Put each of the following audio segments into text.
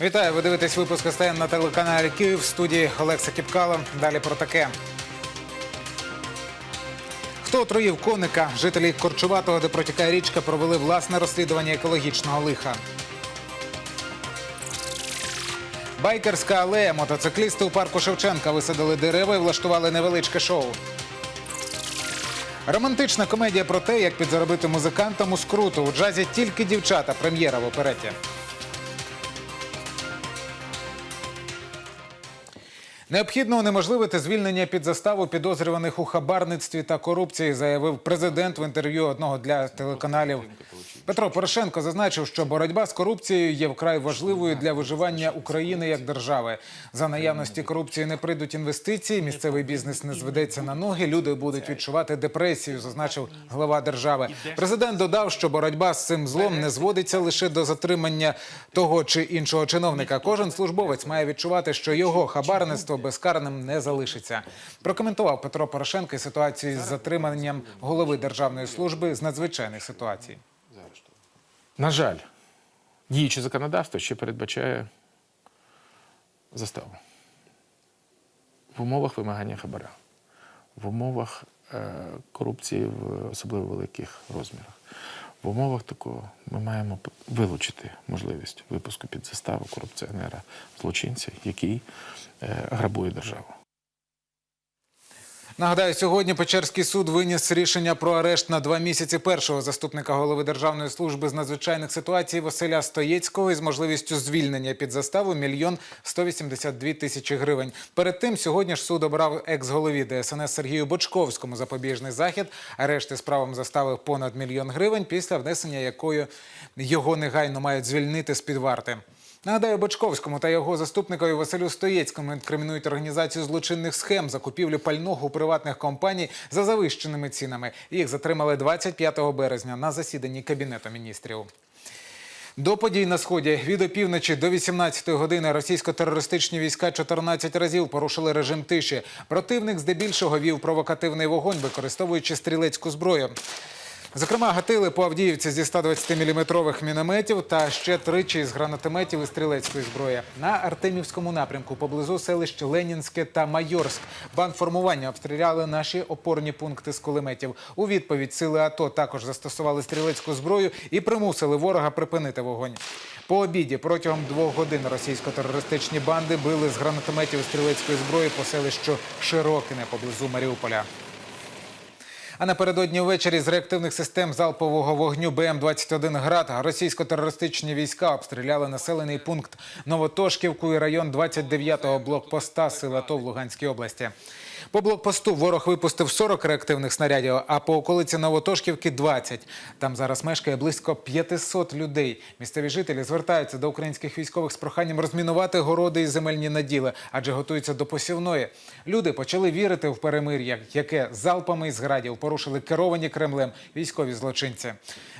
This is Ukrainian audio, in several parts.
Вітаю, ви дивитесь випуск СТН на телеканалі Київ в студії Олекса Кіпкало. Далі про таке. Хто отруїв коника? Жителі Корчуватого, де протікає річка, провели власне розслідування екологічного лиха. Байкерська алея. Мотоциклісти у парку Шевченка висадили дерева і влаштували невеличке шоу. Романтична комедія про те, як підзаробити музикантам у скруту. У джазі тільки дівчата. Прем'єра в опереті. Необхідно унеможливити звільнення під заставу підозрюваних у хабарництві та корупції, заявив президент в інтерв'ю одного для телеканалів. Петро Порошенко зазначив, що боротьба з корупцією є вкрай важливою для виживання України як держави. За наявності корупції не прийдуть інвестиції, місцевий бізнес не зведеться на ноги, люди будуть відчувати депресію, зазначив глава держави. Президент додав, що боротьба з цим злом не зводиться лише до затримання того чи іншого чиновника. Кожен службовець має відчувати, що його хабарництво безкарним не залишиться. Прокоментував Петро Порошенко ситуацію з затриманням голови державної служби з надзвичайних ситуацій. На жаль, діюче законодавство ще передбачає заставу в умовах вимагання хабара, в умовах е, корупції в особливо великих розмірах. В умовах такого ми маємо вилучити можливість випуску під заставу корупціонера, злочинця, який е, грабує державу. Нагадаю, сьогодні Печерський суд виніс рішення про арешт на два місяці першого заступника голови Державної служби з надзвичайних ситуацій Василя Стоєцького із можливістю звільнення під заставу мільйон 182 тисячі гривень. Перед тим сьогодні ж суд обрав екс-голові ДСНС Сергію Бочковському запобіжний захід. Арешт із правом заставив понад мільйон гривень, після внесення якої його негайно мають звільнити з під варти. Нагадаю, Бочковському та його заступникові Василю Стоєцькому інкримінують організацію злочинних схем закупівлі пального у приватних компаній за завищеними цінами. Їх затримали 25 березня на засіданні Кабінету міністрів. До подій на сході від опівночі до 18-ї години російсько-терористичні війська 14 разів порушили режим тиші. Противник здебільшого вів провокативний вогонь, використовуючи стрілецьку зброю. Зокрема, гатили по Авдіївці зі 120-мм мінометів та ще тричі з гранатометів і стрілецької зброї. На Артемівському напрямку поблизу селищ Ленінське та Майорськ бандформування обстріляли наші опорні пункти з кулеметів. У відповідь сили АТО також застосували стрілецьку зброю і примусили ворога припинити вогонь. По обіді протягом двох годин російсько-терористичні банди били з гранатометів і стрілецької зброї по селищу Широкине поблизу Маріуполя. А напередодні ввечері з реактивних систем залпового вогню БМ-21 «Град» російсько-терористичні війська обстріляли населений пункт Новотошківку і район 29-го блокпоста Сил АТО в Луганській області. По блокпосту ворог випустив 40 реактивних снарядів, а по околиці Новотошківки – 20. Там зараз мешкає близько 500 людей. Місцеві жителі звертаються до українських військових з проханням розмінувати городи і земельні наділи, адже готуються до посівної. Люди почали вірити в перемир'я, яке залпами із градів порушили керовані Кремлем військові злочинці.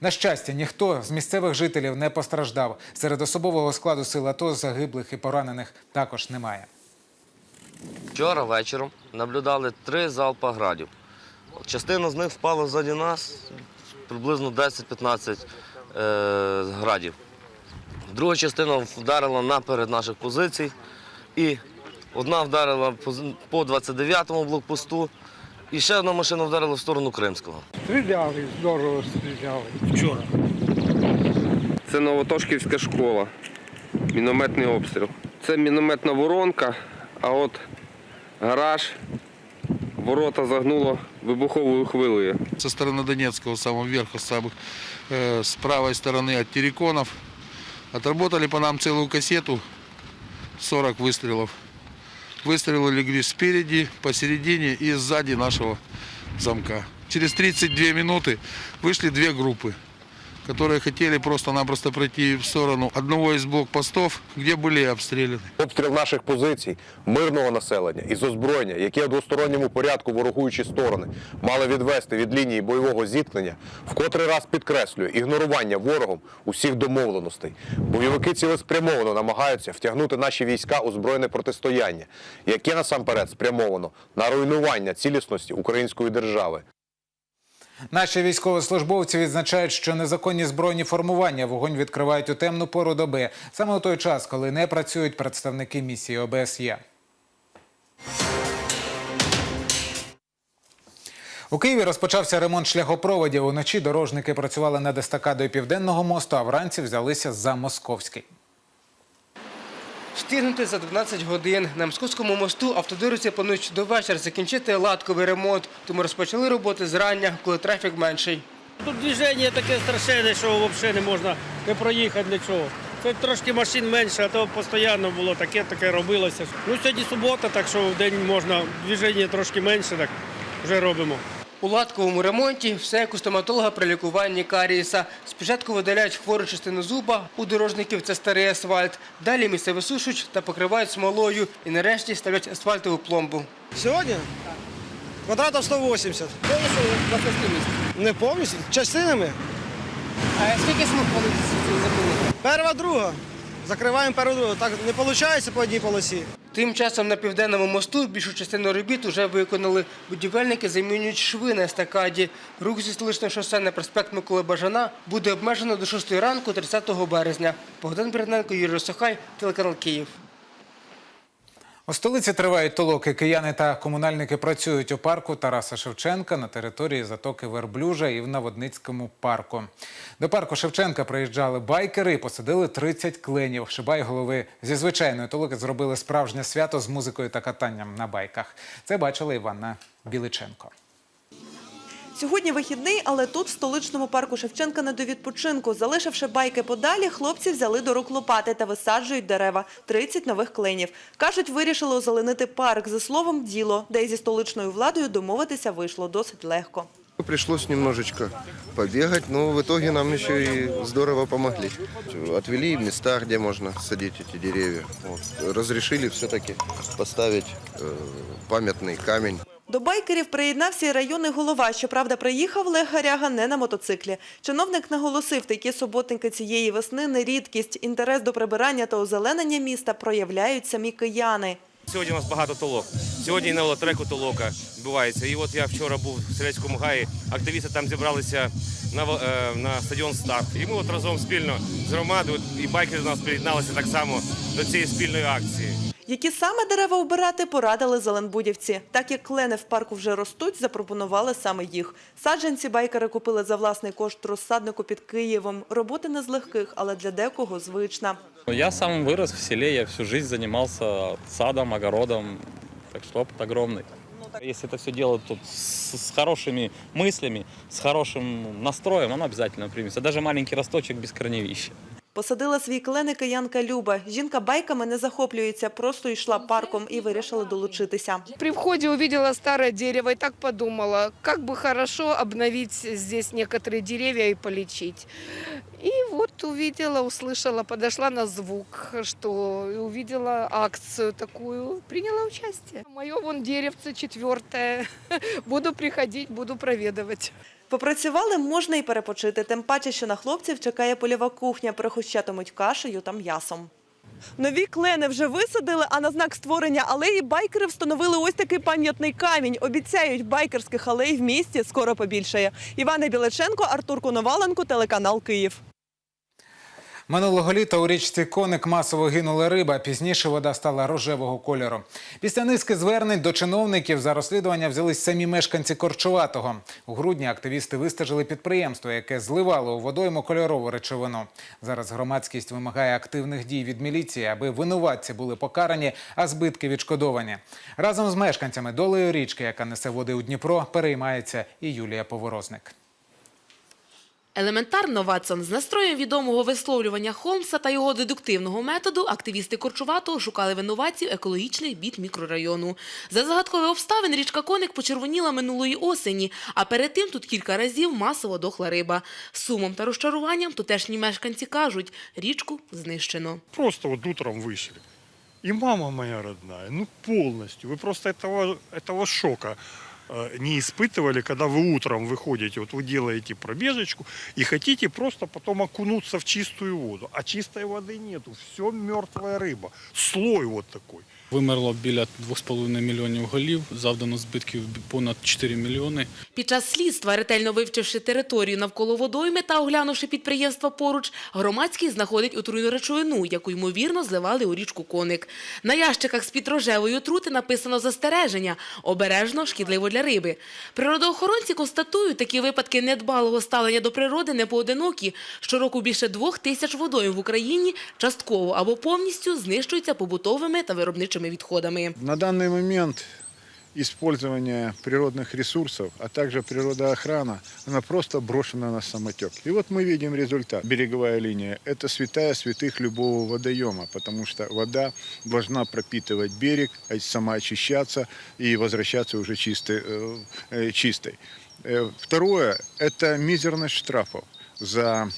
На щастя, ніхто з місцевих жителів не постраждав. Серед особового складу сил АТО загиблих і поранених також немає. Вчора вечором наблюдали три залпа градів. Частина з них впала ззаді нас, приблизно 10-15 е, градів. Друга частина вдарила наперед наших позицій. І одна вдарила по 29-му блокпосту, і ще одна машина вдарила в сторону Кримського. Стріляли, здорово стріляли. Вчора. Це Новотошківська школа. Мінометний обстріл. Це мінометна воронка, а от гараж, ворота загнуло вибуховою хвилею. со стороны Донецкого, самого верха, самых, э, с правой стороны от Тереконов. Отработали по нам целую кассету, 40 выстрелов. Выстрелы легли спереди, посередине и сзади нашего замка. Через 32 минуты вышли две группы, которые хотели просто-напросто пройти в сторону одного из блокпостов, где были обстреляны. Обстріл наших позицій, мирного населення із озброєння, яке у двосторонньому порядку ворогуючі сторони мали відвести від лінії бойового зіткнення, в котрий раз підкреслює ігнорування ворогом усіх домовленостей. Бойовики цілеспрямовано намагаються втягнути наші війська у збройне протистояння, яке насамперед спрямовано на руйнування цілісності української держави. Наші військовослужбовці відзначають, що незаконні збройні формування вогонь відкривають у темну пору доби, саме у той час, коли не працюють представники місії ОБСЄ. У Києві розпочався ремонт шляхопроводів. Уночі дорожники працювали над естакадою Південного мосту, а вранці взялися за Московський. Встигнути за 12 годин. На Московському мосту автодориці планують до вечора закінчити латковий ремонт, тому розпочали роботи зрання, коли трафік менший. Тут движення таке страшенне, що взагалі не можна не проїхати нічого. Це трошки машин менше, а то постійно було таке, таке робилося. Ну сьогодні субота, так що в день можна движення трошки менше, так вже робимо. У латковому ремонті все як у стоматолога при лікуванні карієса. Спочатку видаляють хвору частину зуба, у дорожників це старий асфальт. Далі місце висушують та покривають смолою і нарешті ставлять асфальтову пломбу. Сьогодні? Квадратів 180. Повністю на місць. Не повністю, частинами. А скільки смуг планується замінити? Перва, друга. Закриваємо перву другу. Так не виходить по одній полосі. Тим часом на південному мосту більшу частину робіт вже виконали. Будівельники замінюють шви на естакаді. Рух зі столичного шосе на проспект Миколи Бажана буде обмежено до 6 ранку 30 березня. Богдан Берненко, Юрій Сохай, телеканал Київ. У столиці тривають толоки. Кияни та комунальники працюють у парку Тараса Шевченка на території затоки Верблюжа і в Наводницькому парку. До парку Шевченка приїжджали байкери і посадили 30 кленів. Шибай голови зі звичайної толоки зробили справжнє свято з музикою та катанням на байках. Це бачила Іванна Біличенко. Сьогодні вихідний, але тут, в столичному парку Шевченка, не до відпочинку. Залишивши байки подалі, хлопці взяли до рук лопати та висаджують дерева. 30 нових кленів. Кажуть, вирішили озеленити парк. За словом, діло, де й зі столичною владою домовитися вийшло досить легко. Пришлось немножечко побегать, но в итоге нам еще и здорово помогли. Отвели места, где можно садить эти деревья. Вот. Разрешили все-таки поставить э, памятный камень. До байкерів приєднався і районний голова. Щоправда, приїхав Олег Гаряга не на мотоциклі. Чиновник наголосив, такі суботники цієї весни не рідкість. Інтерес до прибирання та озеленення міста проявляють самі кияни. Сьогодні у нас багато толок. Сьогодні на велотреку толока відбувається. І от я вчора був в Селецькому гаї, активісти там зібралися на, е, на стадіон Старт. І ми от разом спільно з громадою і байкери до нас приєдналися так само до цієї спільної акції. Які саме дерева обирати, порадили зеленбудівці. Так як клени в парку вже ростуть, запропонували саме їх. Саджанці байкери купили за власний кошт розсаднику під Києвом. Роботи не з легких, але для декого звична. Я сам вырос в селе, я всю жизнь занимался садом, огородом, так что опыт огромный. Если это все делать тут с, с хорошими мыслями, с хорошим настроем, оно обязательно примется. Даже маленький росточек без корневища. Посадила свій клен і киянка Люба. Жінка байками не захоплюється, просто йшла парком і вирішила долучитися. При входе увидела старое дерево и так подумала, как бы хорошо обновить здесь некоторые деревья и полечить. И вот увидела, услышала, подошла на звук, что и увидела акцию такую, приняла участие. Мое вон деревце четвертое. Буду приходить, буду проведывать. Попрацювали можна і перепочити, тим паче, що на хлопців чекає польова кухня, пригощатимуть кашею та м'ясом. Нові клени вже висадили, а на знак створення алеї байкери встановили ось такий пам'ятний камінь. Обіцяють, байкерських алей в місті скоро побільшає. Івана Білеченко, Артур Коноваленко, телеканал Київ. Минулого літа у річці Коник масово гинула риба. Пізніше вода стала рожевого кольору. Після низки звернень до чиновників за розслідування взялись самі мешканці Корчуватого. У грудні активісти вистежили підприємство, яке зливало у водойму кольорову речовину. Зараз громадськість вимагає активних дій від міліції, аби винуватці були покарані, а збитки відшкодовані. Разом з мешканцями долею річки, яка несе води у Дніпро, переймається і Юлія Поворозник. Елементарно, Ватсон, з настроєм відомого висловлювання Холмса та його дедуктивного методу активісти Корчуватого шукали винуватців екологічних бід мікрорайону. За загадкових обставин річка Коник почервоніла минулої осені, а перед тим тут кілька разів масово дохла риба. З сумом та розчаруванням тутешні мешканці кажуть, річку знищено. Просто вот утром вышли. И мама моя родная, ну полностью. Вы просто этого, этого шока э, не испытывали, когда вы утром выходите, вот вы делаете пробежечку и хотите просто потом окунуться в чистую воду. А чистой воды нету, все мертвая рыба, слой вот такой. Вимерло біля 2,5 мільйонів голів, завдано збитків понад 4 мільйони. Під час слідства, ретельно вивчивши територію навколо водойми та оглянувши підприємства поруч, громадський знаходить отруйну речовину, яку ймовірно зливали у річку Коник. На ящиках з-під рожевої отрути написано застереження – обережно, шкідливо для риби. Природоохоронці констатують, такі випадки недбалого ставлення до природи не поодинокі. Щороку більше двох тисяч водойм в Україні частково або повністю знищуються побутовими та виробничими відходами. На данный момент использование природных ресурсов, а также природоохрана, она просто брошена на самотек. И вот мы видим результат. Береговая линия – это святая святых любого водоема, потому что вода должна пропитывать берег, а сама очищаться и возвращаться уже чистой. э, э, чистой. Э, Второе – это мизерность штрафов за,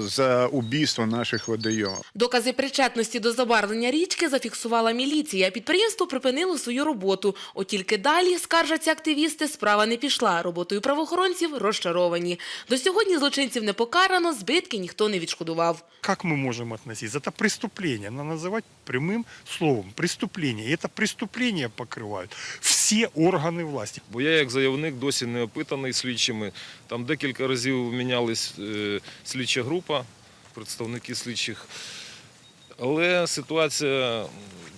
за убийство наших водоемов. Докази причетності до забарвлення річки зафіксувала міліція. Підприємство припинило свою роботу. От тільки далі, скаржаться активісти, справа не пішла. Роботою правоохоронців розчаровані. До сьогодні злочинців не покарано, збитки ніхто не відшкодував. Как мы можем относиться? Это преступление. Надо называть прямым словом. Преступление. И это преступление покрывают все органи власті. Бо я як заявник досі не опитаний слідчими. Там декілька разів мінялась е, слідча група, представники слідчих. Але ситуація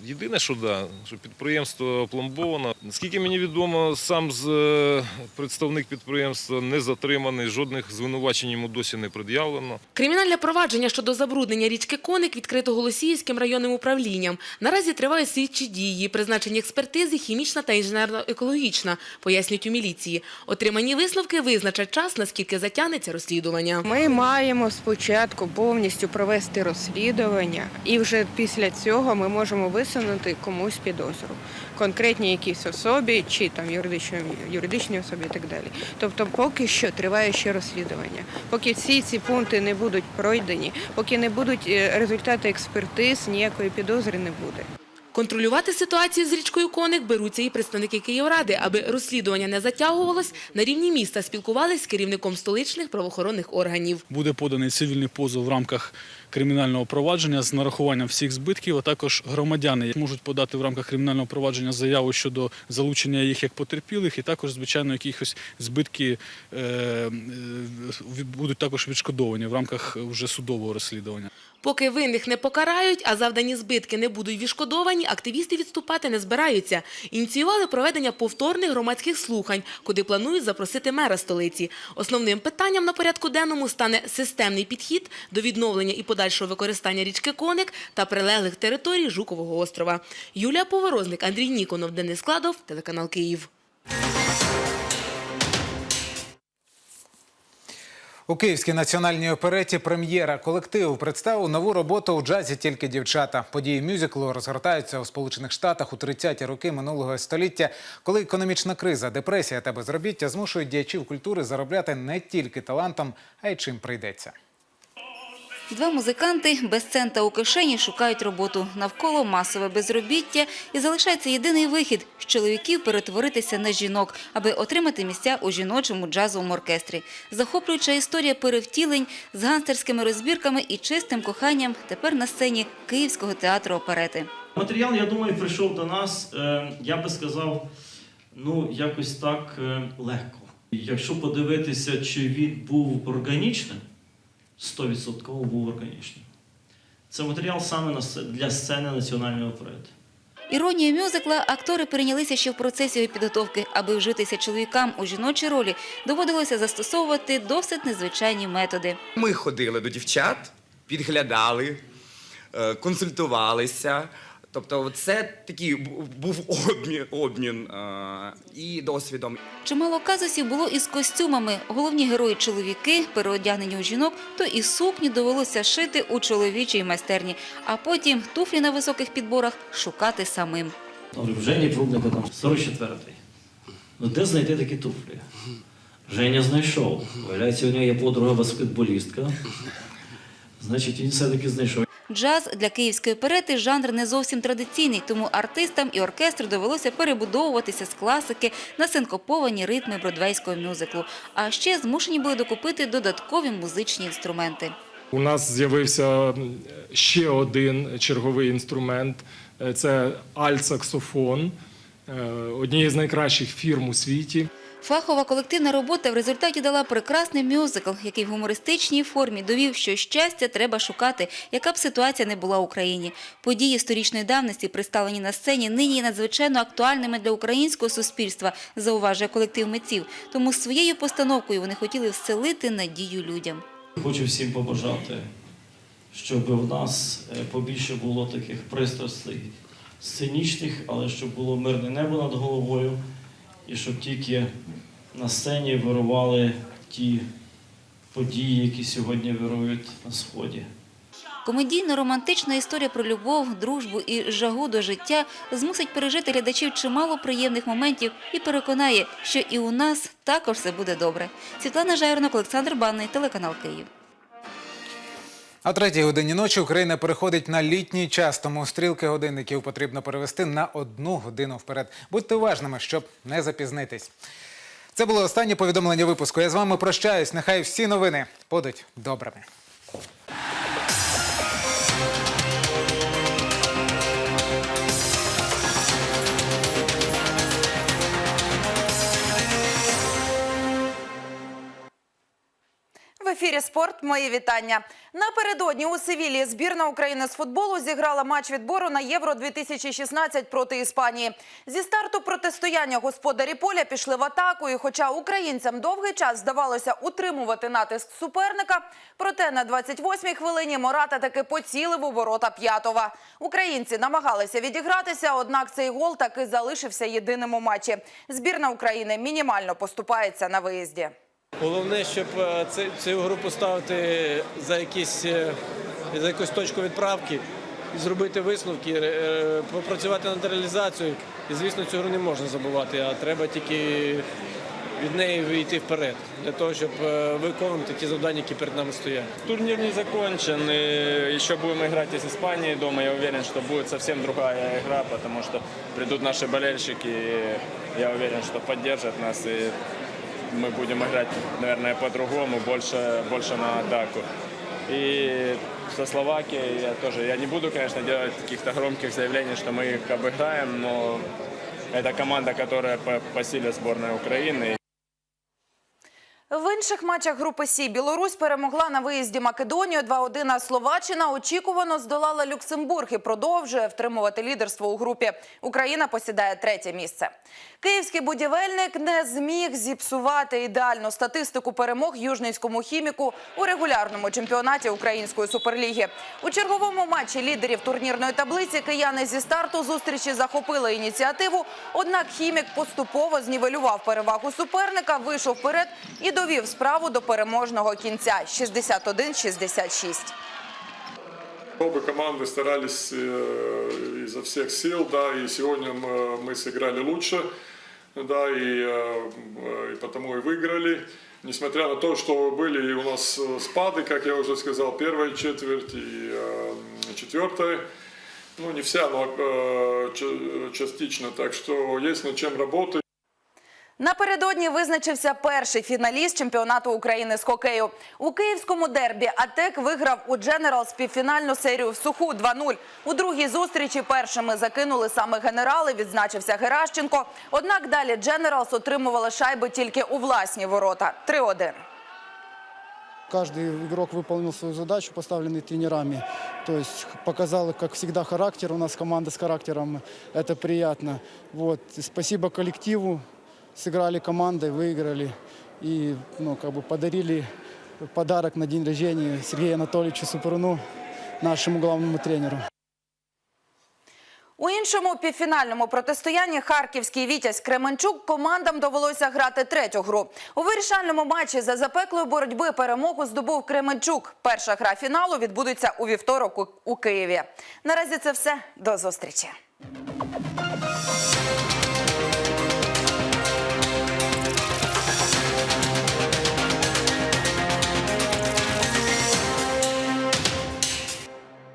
єдине, що да, що підприємство опломбовано. Наскільки мені відомо, сам з е, представник підприємства не затриманий, жодних звинувачень йому досі не пред'явлено. Кримінальне провадження щодо забруднення річки Коник відкрито Голосіївським районним управлінням. Наразі тривають слідчі дії, призначені експертизи хімічна та інженерно-екологічна, пояснюють у міліції. Отримані висновки визначать час, наскільки затягнеться розслідування. Ми маємо спочатку повністю провести розслідування, і вже після цього ми можемо висунути комусь підозру, конкретній якійсь особі чи там юридичній, юридичній особі і так далі. Тобто, поки що триває ще розслідування. Поки всі ці пункти не будуть пройдені, поки не будуть е, результати експертиз, ніякої підозри не буде. Контролювати ситуацію з річкою Коник беруться і представники Київради, аби розслідування не затягувалось. На рівні міста спілкувались з керівником столичних правоохоронних органів. Буде поданий цивільний позов в рамках кримінального провадження з нарахуванням всіх збитків, а також громадяни можуть подати в рамках кримінального провадження заяву щодо залучення їх як потерпілих, і також, звичайно, якихось збитки е, е, будуть також відшкодовані в рамках вже судового розслідування. Поки винних не покарають, а завдані збитки не будуть відшкодовані, активісти відступати не збираються. Ініціювали проведення повторних громадських слухань, куди планують запросити мера столиці. Основним питанням на порядку денному стане системний підхід до відновлення і подальшого використання річки Коник та прилеглих територій Жукового острова. Юлія Поворозник, Андрій Ніконов, Денис Складов, телеканал Київ. У Київській національній опереті прем'єра колективу представив нову роботу у джазі Тільки дівчата. Події мюзиклу розгортаються у Сполучених Штатах у 30-ті роки минулого століття, коли економічна криза, депресія та безробіття змушують діячів культури заробляти не тільки талантом, а й чим прийдеться. Два музиканти без цента у кишені шукають роботу. Навколо масове безробіття і залишається єдиний вихід – з чоловіків перетворитися на жінок, аби отримати місця у жіночому джазовому оркестрі. Захоплююча історія перевтілень з гангстерськими розбірками і чистим коханням тепер на сцені Київського театру оперети. Матеріал, я думаю, прийшов до нас, е, я би сказав, ну, якось так е, легко. Якщо подивитися, чи він був органічним, 100% був органічним. Це матеріал саме на для сцени національного оперети. Іронію мюзикла актори перейнялися ще в процесі його підготовки. Аби вжитися чоловікам у жіночій ролі, доводилося застосовувати досить незвичайні методи. Ми ходили до дівчат, підглядали, е, консультувалися. Тобто, це такий був обмін, обмін е, і досвідом. Чимало казусів було із костюмами. Головні герої – чоловіки, переодягнені у жінок, то і сукні довелося шити у чоловічій майстерні, а потім туфлі на високих підборах шукати самим. Жені Прудника там 44-й. Ну де знайти такі туфлі? Женя знайшов. Виявляється, у нього є подруга баскетболістка. Значить, він все-таки знайшов. Джаз для київської оперети – жанр не зовсім традиційний, тому артистам і оркестру довелося перебудовуватися з класики на синкоповані ритми бродвейського мюзиклу. А ще змушені були докупити додаткові музичні інструменти. У нас з'явився ще один черговий інструмент – це альт-саксофон е, однієї з найкращих фірм у світі. Фахова колективна робота в результаті дала прекрасний мюзикл, який в гумористичній формі довів, що щастя треба шукати, яка б ситуація не була в Україні. Події сторічної давності, представлені на сцені, нині є надзвичайно актуальними для українського суспільства, зауважує колектив митців. Тому своєю постановкою вони хотіли вселити надію людям. Хочу всім побажати, щоб в нас е, побільше було таких пристрастей сценічних, але щоб було мирне небо над головою, і щоб тільки на сцені вирували ті події, які сьогодні вирують на сході. Комедійно-романтична історія про любов, дружбу і жагу до життя змусить пережити глядачів чимало приємних моментів і переконає, що і у нас також все буде добре. Світлана Жайронок, Олександр Банний, телеканал Київ. О третій годині ночі Україна переходить на літній час, тому стрілки годинників потрібно перевести на одну годину вперед. Будьте уважними, щоб не запізнитись. Це було останнє повідомлення випуску. Я з вами прощаюсь. Нехай всі новини будуть добрими. Ефірі спорт. Мої вітання. Напередодні у Севілії збірна України з футболу зіграла матч відбору на Євро 2016 проти Іспанії. Зі старту протистояння господарі поля пішли в атаку. І хоча українцям довгий час здавалося утримувати натиск суперника, проте на 28-й хвилині Мората таки поцілив у ворота П'ятова. Українці намагалися відігратися, однак цей гол таки залишився єдиним у матчі. Збірна України мінімально поступається на виїзді. Головне, щоб е, цю гру поставити за, якісь, е, за якусь точку відправки зробити висновки, е, попрацювати над реалізацією. І, звісно, цю гру не можна забувати, а треба тільки від неї вийти вперед, для того, щоб виконувати ті завдання, які перед нами стоять. Турнир не закончен, и еще будем играть и с Испанией дома. Я уверен, что будет совсем другая игра, потому что придут наши болельщики, и я уверен, что поддержат нас, и мы будем играть, наверное, по-другому, больше, больше на атаку. И со Словакией я тоже, я не буду, конечно, делать каких-то громких заявлений, что мы их обыграем, но это команда, которая по, по силе сборной Украины. В інших матчах групи Сі Білорусь перемогла на виїзді Македонію 2-1, а Словаччина очікувано здолала Люксембург і продовжує втримувати лідерство у групі. Україна посідає третє місце. Київський будівельник не зміг зіпсувати ідеальну статистику перемог южницькому хіміку у регулярному чемпіонаті Української суперліги. У черговому матчі лідерів турнірної таблиці кияни зі старту зустрічі захопили ініціативу. Однак хімік поступово знівелював перевагу суперника, вийшов вперед і довів справу до переможного кінця 61-66. Обе команды старались э, изо всех сил, да, и сегодня мы, мы сыграли лучше, да, и, э, э, и потому и выиграли. Несмотря на то, что были и у нас э, спады, как я уже сказал, первая четверть и э, четвертая, ну не вся, но э, ча- частично, так что есть над чем работать. Напередодні визначився перший фіналіст чемпіонату України з хокею. У київському дербі АТЕК виграв у Дженералс півфінальну серію в Суху 2-0. У другій зустрічі першими закинули саме генерали, відзначився Геращенко. Однак далі Дженералс отримували шайби тільки у власні ворота. 3-1. Каждый игрок выполнил свою задачу, поставленную тренерами. То есть показал, как всегда, характер. У нас команда с характером. Это приятно. Вот. И спасибо коллективу. Сыграли командой, выиграли. И ну, как бы подарили подарок на день рождения Сергею Анатольевичу Супруну, нашему главному тренеру. У іншому півфінальному протистоянні харківський Вітязь Кременчук командам довелося грати третю гру. У вирішальному матчі за запеклої боротьби перемогу здобув Кременчук. Перша гра фіналу відбудеться у вівторок у- у Києві. Наразі це все. До зустрічі.